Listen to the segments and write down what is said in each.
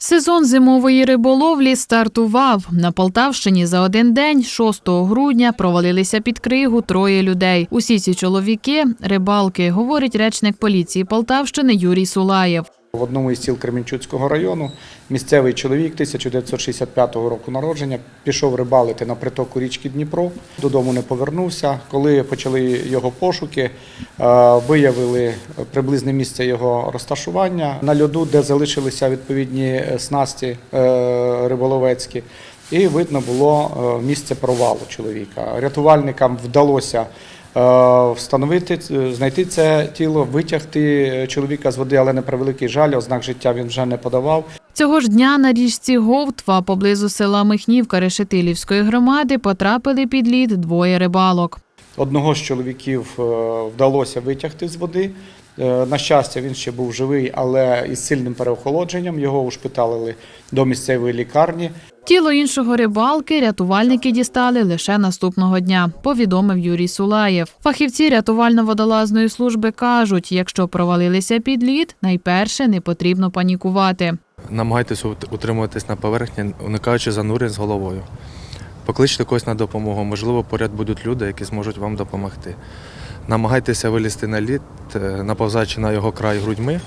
Сезон зимової риболовлі стартував. На Полтавщині за один день, 6 грудня, провалилися під кригу троє людей. Усі ці чоловіки рибалки, говорить речник поліції Полтавщини Юрій Сулаєв. В одному із сіл Кременчуцького району місцевий чоловік 1965 року народження пішов рибалити на притоку річки Дніпро. Додому не повернувся. Коли почали його пошуки, е, виявили приблизне місце його розташування на льоду, де залишилися відповідні снасті е, риболовецькі. І видно було е, місце провалу чоловіка. Рятувальникам вдалося встановити, е, знайти це тіло, витягти чоловіка з води, але на превеликий жаль, ознак життя він вже не подавав. Цього ж дня на річці Говтва поблизу села Михнівка Решетилівської громади потрапили під лід двоє рибалок. Одного з чоловіків е, вдалося витягти з води. Е, На щастя, він ще був живий, але із сильним переохолодженням його ушпиталили до місцевої лікарні. Тіло іншого рибалки рятувальники дістали лише наступного дня, повідомив Юрій Сулаєв. Фахівці рятувально-водолазної служби кажуть, якщо провалилися під лід, найперше не потрібно панікувати. Намагайтеся утримуватись на поверхні, уникаючи занурень з головою. Покличте когось на допомогу. Можливо, поряд будуть люди, які зможуть вам допомогти. Намагайтеся вилізти на лід, е, наповзаючи на його край грудьми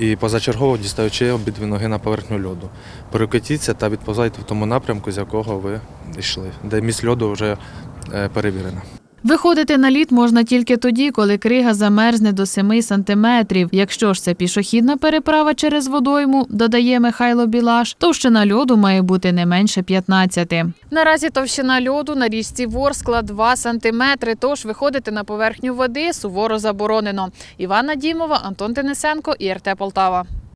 і позачергово дістаючи обидві ноги на поверхню льоду. Перекотіться та відповзайте в тому напрямку, з якого ви йшли, де місць льоду вже е, перевірена. Виходити на лід можна тільки тоді, коли крига замерзне до 7 сантиметрів. Якщо ж це пішохідна переправа через водойму, додає Михайло Білаш, товщина льоду має бути не менше 15. Наразі товщина льоду на річці Ворскла 2 сантиметри, тож виходити на поверхню води суворо заборонено. Івана Дімова, Антон Денисенко і РТ Полтава.